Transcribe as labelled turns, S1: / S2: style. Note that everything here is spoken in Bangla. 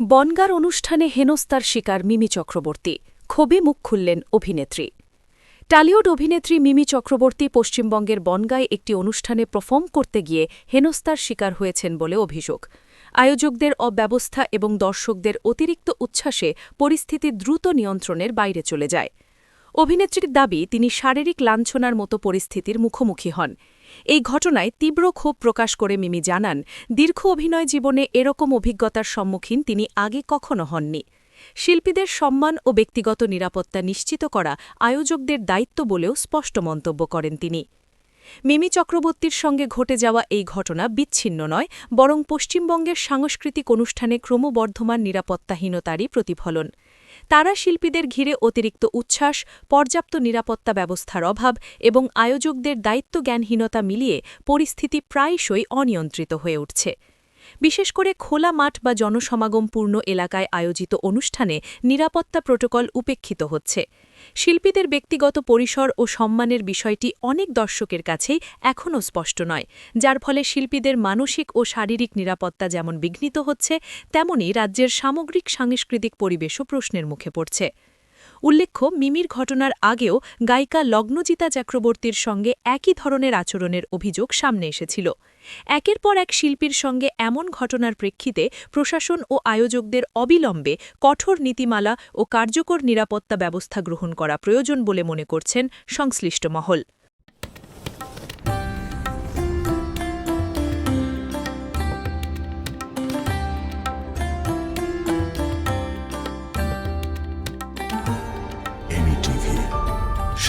S1: বনগার অনুষ্ঠানে হেনস্তার শিকার মিমি চক্রবর্তী, ক্ষোভে মুখ খুললেন অভিনেত্রী। টালিউড অভিনেত্রী মিমি চক্রবর্তী পশ্চিমবঙ্গের বনগায় একটি অনুষ্ঠানে পারফর্ম করতে গিয়ে হেনস্তার শিকার হয়েছেন বলে অভিযোগ। আয়োজকদের অব্যবস্থা এবং দর্শকদের অতিরিক্ত উচ্ছ্বাসে পরিস্থিতি দ্রুত নিয়ন্ত্রণের বাইরে চলে যায়। অভিনেত্রীর দাবি, তিনি শারীরিক লাঞ্ছনার মতো পরিস্থিতির মুখোমুখি হন। এই ঘটনায় তীব্র ক্ষোভ প্রকাশ করে মিমি জানান, দীর্ঘ অভিনয় জীবনে এরকম অভিজ্ঞতার সম্মুখীন তিনি আগে কখনো হননি। শিল্পীদের সম্মান ও ব্যক্তিগত নিরাপত্তা নিশ্চিত করা আয়োজকদের দায়িত্ব বলেও স্পষ্ট মন্তব্য করেন তিনি। মিমি চক্রবর্তীর সঙ্গে ঘটে যাওয়া এই ঘটনা বিচ্ছিন্ন নয়, বরং পশ্চিমবঙ্গের সাংস্কৃতিক অনুষ্ঠানে ক্রমবর্ধমান নিরাপত্তাহীনতারই প্রতিফলন। তারা শিল্পীদের ঘিরে অতিরিক্ত উচ্ছ্বাস, পর্যাপ্ত নিরাপত্তা ব্যবস্থার অভাব এবং আয়োজকদের দায়িত্বজ্ঞানহীনতা মিলিয়ে পরিস্থিতি প্রায়শই অনিয়ন্ত্রিত হয়ে উঠছে। বিশেষ করে খোলা মাঠ বা জনসমাগমপূর্ণ এলাকায় আয়োজিত অনুষ্ঠানে নিরাপত্তা প্রোটোকল উপেক্ষিত হচ্ছে। শিল্পীদের ব্যক্তিগত পরিসর ও সম্মানের বিষয়টি অনেক দর্শকের কাছেই এখনও স্পষ্ট নয়, যার ফলে শিল্পীদের মানসিক ও শারীরিক নিরাপত্তা যেমন বিঘ্নিত হচ্ছে, তেমনি রাজ্যের সামগ্রিক সাংস্কৃতিক পরিবেশও প্রশ্নের মুখে পড়ছে। উল্লেখ্য, মিমির ঘটনার আগেও গায়িকা লগ্নজিতা চক্রবর্তীর সঙ্গে একই ধরনের আচরণের অভিযোগ সামনে এসেছিল। একের পর এক শিল্পীর সঙ্গে এমন ঘটনার প্রেক্ষিতে প্রশাসন ও আয়োজকদের অবিলম্বে কঠোর নীতিমালা ও কার্যকর নিরাপত্তা ব্যবস্থা গ্রহণ করা প্রয়োজন বলে মনে করছেন সংশ্লিষ্ট মহল।